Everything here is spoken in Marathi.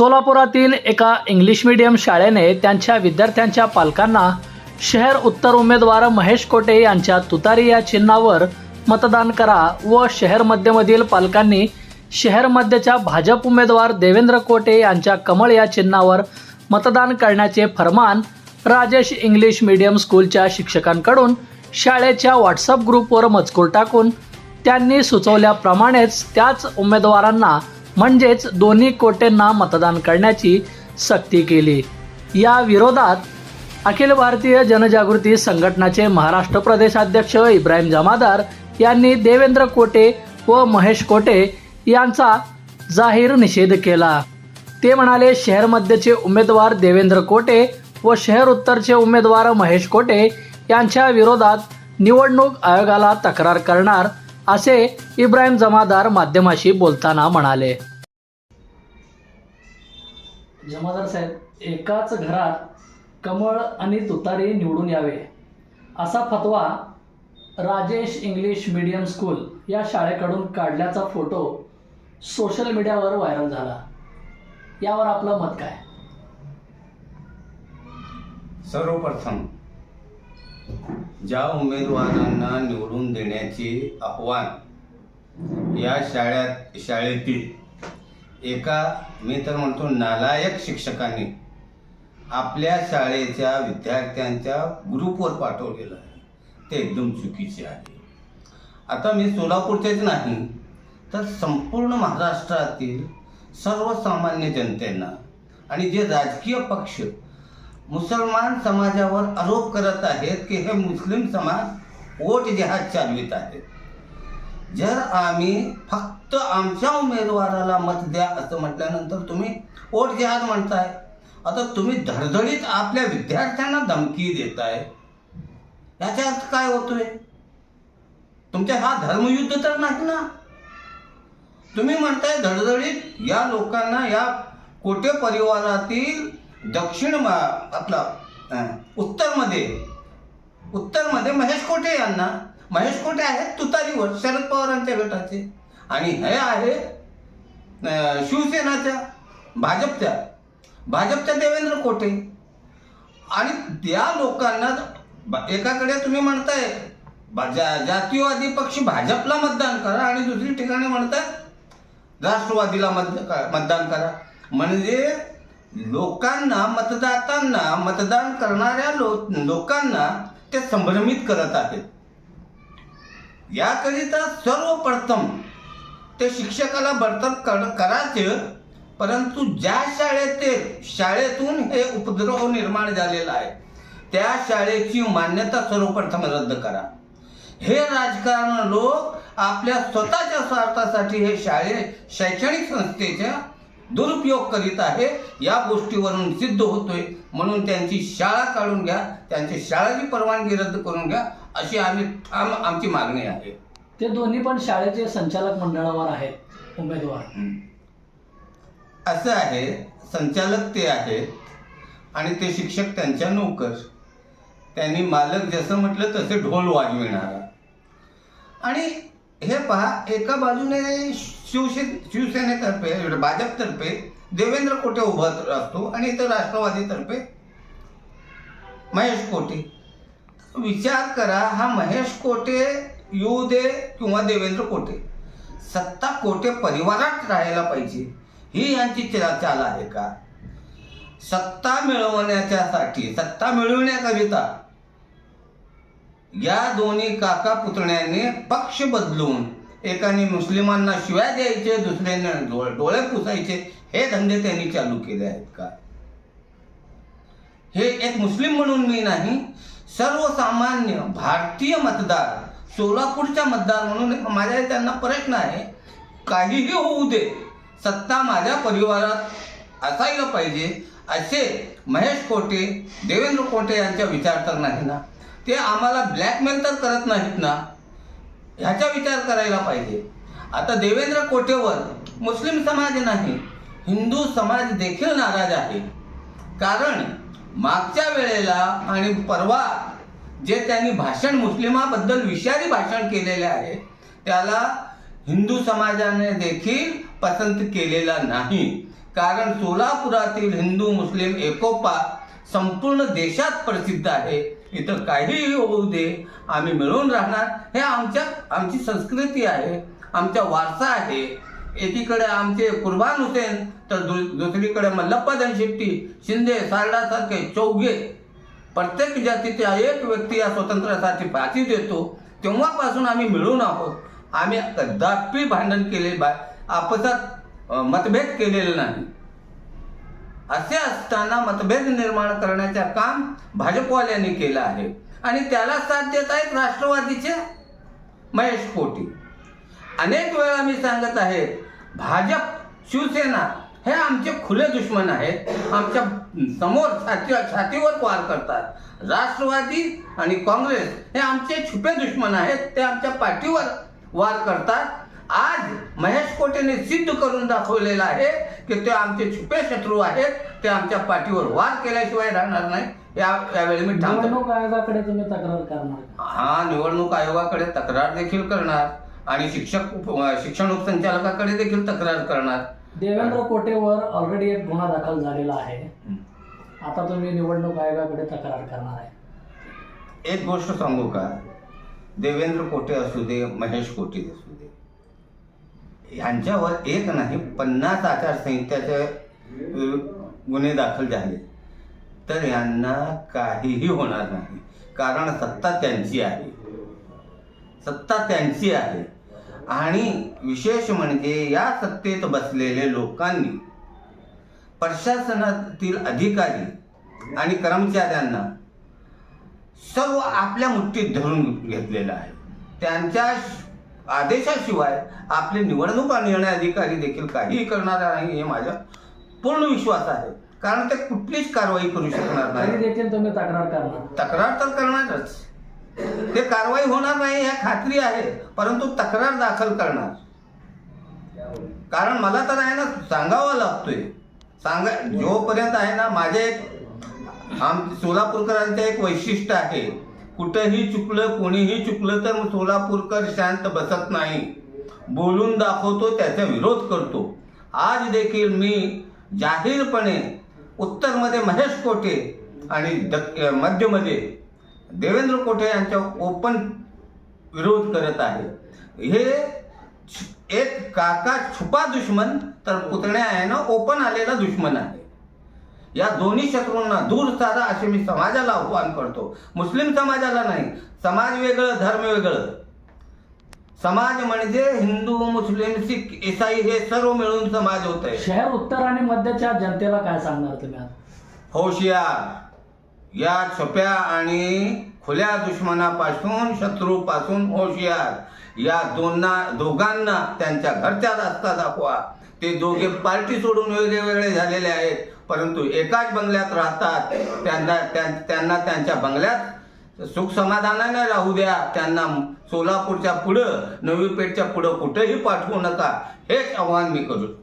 सोलापुरातील एका इंग्लिश मीडियम शाळेने त्यांच्या विद्यार्थ्यांच्या पालकांना शहर उत्तर उमेदवार महेश कोटे यांच्या तुतारी या चिन्हावर मतदान करा व शहर मध्यमधील पालकांनी शहर मध्यच्या भाजप उमेदवार देवेंद्र कोटे यांच्या कमळ या चिन्हावर मतदान करण्याचे फरमान राजेश इंग्लिश मीडियम स्कूलच्या शिक्षकांकडून शाळेच्या व्हॉट्सअप ग्रुपवर मजकूर टाकून त्यांनी सुचवल्याप्रमाणेच त्याच उमेदवारांना म्हणजेच दोन्ही कोटेंना मतदान करण्याची सक्ती केली. या विरोधात अखिल भारतीय जनजागृती संघटनाचे महाराष्ट्र प्रदेशाध्यक्ष इब्राहिम जमादार यांनी देवेंद्र कोटे व महेश कोटे यांचा जाहीर निषेध केला. ते म्हणाले शहर मध्यचे उमेदवार देवेंद्र कोटे व शहर उत्तरचे उमेदवार महेश कोटे यांच्या विरोधात निवडणूक आयोगाला तक्रार करणार असे इब्राहिम जमादार माध्यमाशी बोलताना म्हणाले. जमादार साहेब एकाच घरात कमळ आणि तुतारी निवडून यावे. असा फतवा राजेश इंग्लिश मीडियम स्कूल या शाळेकडून काढल्याचा फोटो सोशल मीडियावर व्हायरल झाला. यावर आपलं मत काय? सर्वप्रथम ज्या उमेदवारांना निवडून देण्याचे आव्हान या शाळेत शाळेतील एका मी तर म्हणतो नालायक शिक्षकांनी आपल्या शाळेच्या विद्यार्थ्यांच्या ग्रुपवर पाठवलेलं आहे. ते एकदम चुकीचे आहे. आता मी सोलापूरचेच नाही तर संपूर्ण महाराष्ट्रातील सर्वसामान्य जनतेना आणि जे राजकीय पक्ष मुसलमान समाजावर आरोप करत आहेत की हे मुस्लिम समाज वोट जिहाद चालवित आहेत. जर आम्ही फक्त आमच्या उमेदवाराला मत द्या असं म्हटल्यानंतर तुम्ही वोट घ्याच म्हणताय. आता तुम्ही धडधडीत आपल्या विद्यार्थ्यांना धमकी देताय. याचा अर्थ काय होतोय? तुमच्या हा धर्मयुद्ध तर नाही ना? तुम्ही म्हणताय धडधडीत या लोकांना या कोटे परिवारातील दक्षिण आपला उत्तरमध्ये उत्तरमध्ये महेश कोटे यांना महेश कोटे आहेत तुतारीवर शरद पवारांच्या गटाचे. आणि हे आहे शिवसेनाच्या भाजपच्या. भाजपच्या देवेंद्र कोटे आणि त्या लोकांना एकाकडे तुम्ही म्हणताय भा- जा- जातीयवादी पक्ष भाजपला मतदान करा आणि दुसरी ठिकाणी म्हणताय राष्ट्रवादीला मत मतदान करा. म्हणजे लोकांना मतदातांना मतदान करणाऱ्या लो लोकांना ते संभ्रमित करत आहेत. याकरिता सर्वप्रथम ते शिक्षकाला बडतर्फ कर करायचे परंतु ज्या शाळेत शाळेतून हे उपद्रव निर्माण झालेला आहे त्या शाळेची मान्यता सर्वप्रथम रद्द करा. हे राजकारण लोक आपल्या स्वतःच्या स्वार्थासाठी हे शाळे शैक्षणिक संस्थेच्या दुरुपयोग करीत आहे या गोष्टीवरून सिद्ध होतोय. म्हणून त्यांची शाळा काढून घ्या त्यांची शाळेची परवानगी रद्द करून घ्या. अशी आम्ही ठाम आमची मागणी आहे. ते दोन्ही पण शाळेचे संचालक मंडळावर आहेत उमेदवार. असं आहे संचालक ते आहेत आणि ते शिक्षक त्यांच्या नोकर. त्यांनी मालक जसं म्हटलं तसे ढोल वाजविणारा. आणि हे पहा एका बाजूने शिवसे शिवसेनेतर्फे भाजपतर्फे देवेंद्र कोटे उभा असतो आणि इतर राष्ट्रवादीतर्फे महेश कोटे. विचार करा हा महेश कोटे येऊ दे किंवा देवेंद्र कोटे सत्ता कोटे परिवारात राहायला पाहिजे ही यांची चा- चाल आहे का? सत्ता मिळवण्याच्यासाठी सत्ता मिळवण्याकरिता या दोन्ही काका पुतण्यांनी पक्ष बदलून एकाने मुस्लिमांना शिव्या द्यायचे दुसऱ्याने डोळे डोळे पुसायचे हे धंदे त्यांनी चालू केले आहेत का? हे एक मुस्लिम म्हणून मी नाही सर्वसामान्य भारतीय मतदार सोलापूरच्या मतदार म्हणून माझ्या त्यांना प्रश्न आहे काहीही होऊ दे सत्ता माझ्या परिवारात असायला पाहिजे असे महेश कोटे देवेंद्र कोटे यांचा विचार तर नाही ना. ते आम्हाला ब्लॅकमेल तर करत नाहीत ना. ह्याचा विचार करायला पाहिजे. आता देवेंद्र कोटेवर मुस्लिम समाज नाही हिंदू समाज देखील नाराज आहे. कारण मागच्या वेळेला आणि परवा जे त्यांनी भाषण मुस्लिमाबद्दल विषारी भाषण केलेले आहे त्याला हिंदू समाजाने देखील पसंत केलेला नाही. कारण सोलापुरातील हिंदू मुस्लिम एकोपा संपूर्ण देशात प्रसिद्ध आहे. इथं काहीही होऊ दे आम्ही मिळून राहणार. हे आमच्या आमची संस्कृती आहे आमचा वारसा आहे. एकीकडे आमचे कुर्बान हुसेन तर दु- दुसरीकडे मल्लप्पा शेट्टी शिंदे सारडासारखे चौघे. प्रत्येक जातीच्या एक व्यक्ती या स्वातंत्र्यासाठी पाठी देतो तेव्हापासून आम्ही मिळून आहोत. आम्ही कदापि भांडण केले बा आपसात मतभेद केलेले नाही. असे असताना मतभेद निर्माण करण्याचे काम भाजपवाल्यांनी केलं आहे. आणि त्याला साथ देत आहेत राष्ट्रवादीचे महेश कोटी अनेक वेळा मी सांगत आहे भाजप शिवसेना हे आमचे खुले दुश्मन आहेत. आमच्यासमोर छाती छातीवर वार करतात. राष्ट्रवादी आणि काँग्रेस हे आमचे छुपे दुश्मन आहेत. ते आमच्या पाठीवर वार करतात. आज महेश कोटेने सिद्ध करून दाखवलेलं आहे की ते आमचे छुपे शत्रू आहेत. ते आमच्या पाठीवर वार केल्याशिवाय राहणार नाही. या यावेळी मी निवडणूक आयोगाकडे तुम्ही तक्रार करणार? हा निवडणूक आयोगाकडे तक्रार देखील करणार. आणि शिक्षक उप- शिक्षण उपसंचालकाकडे देखील तक्रार करणार. देवेंद्र कोटेवर ऑलरेडी एक गुन्हा दाखल झालेला आहे. आता तुम्ही निवडणूक आयोगाकडे तक्रार करणार आहे. एक गोष्ट सांगू का? देवेंद्र कोटे असू दे महेश कोटे असू दे. यांच्यावर एक नाही पन्नास आचारसंहित्याचे गुन्हे दाखल झाले. तर यांना काहीही होणार नाही. कारण सत्ता त्यांची आहे. सत्ता त्यांची आहे. आणि विशेष म्हणजे या सत्तेत बसलेले लोकांनी प्रशासनातील अधिकारी आणि कर्मचाऱ्यांना सर्व आपल्या मुठ्ठीत धरून घेतलेलं आहे. त्यांच्या आदेशाशिवाय आपले निवडणूक निर्णय अधिकारी देखील काहीही करणार नाही हे माझा पूर्ण विश्वास आहे. कारण ते कुठलीच कारवाई करू शकणार तरी नाही. तक्रार तर करणारच. ते कारवाई होणार नाही ह्या खात्री आहे परंतु तक्रार दाखल करणार. कारण मला तर आहे ना सांगावा लागतोय. सांगा जोपर्यंत आहे ना माझे एक आम सोलापूरकरांचं एक वैशिष्ट्य आहे कुठंही चुकलं कोणीही चुकलं तर सोलापूरकर शांत बसत नाही. बोलून दाखवतो त्याचा विरोध करतो. आज देखील मी जाहीरपणे उत्तरमध्ये महेश कोटे आणि दक मध्यमध्ये देवेंद्र कोटे यांच्या ओपन विरोध करत आहे? हे एक काका छुपा दुश्मन तर पुतण्या आहे ना ओपन आलेला दुश्मन आहे. या दोन्ही शत्रूंना दूर साधा असे मी समाजाला आव्हान करतो. मुस्लिम समाजाला नाही समाज वेगळं धर्म वेगळं. समाज म्हणजे हिंदू मुस्लिम सिख ईसाई हे सर्व मिळून समाज होत आहे शहर उत्तर आणि मध्यच्या जनतेला काय सांगणार तुम्ही होशियार. या छप्या आणि खुल्या दुश्मनापासून शत्रूपासून होशियार. या दोन्ना दोघांना त्यांच्या घरच्या रस्ता दाखवा. ते दोघे पार्टी सोडून वेगळे वेगळे झालेले आहेत. परंतु एकाच बंगल्यात राहतात. त्यांना त्यां- त्यांना त्यांच्या बंगल्यात सुख समाधानाने राहू द्या. त्यांना सोलापूरच्या पुढं नवी पेठच्या पुढं कुठेही पाठवू नका. हेच आव्हान मी करू.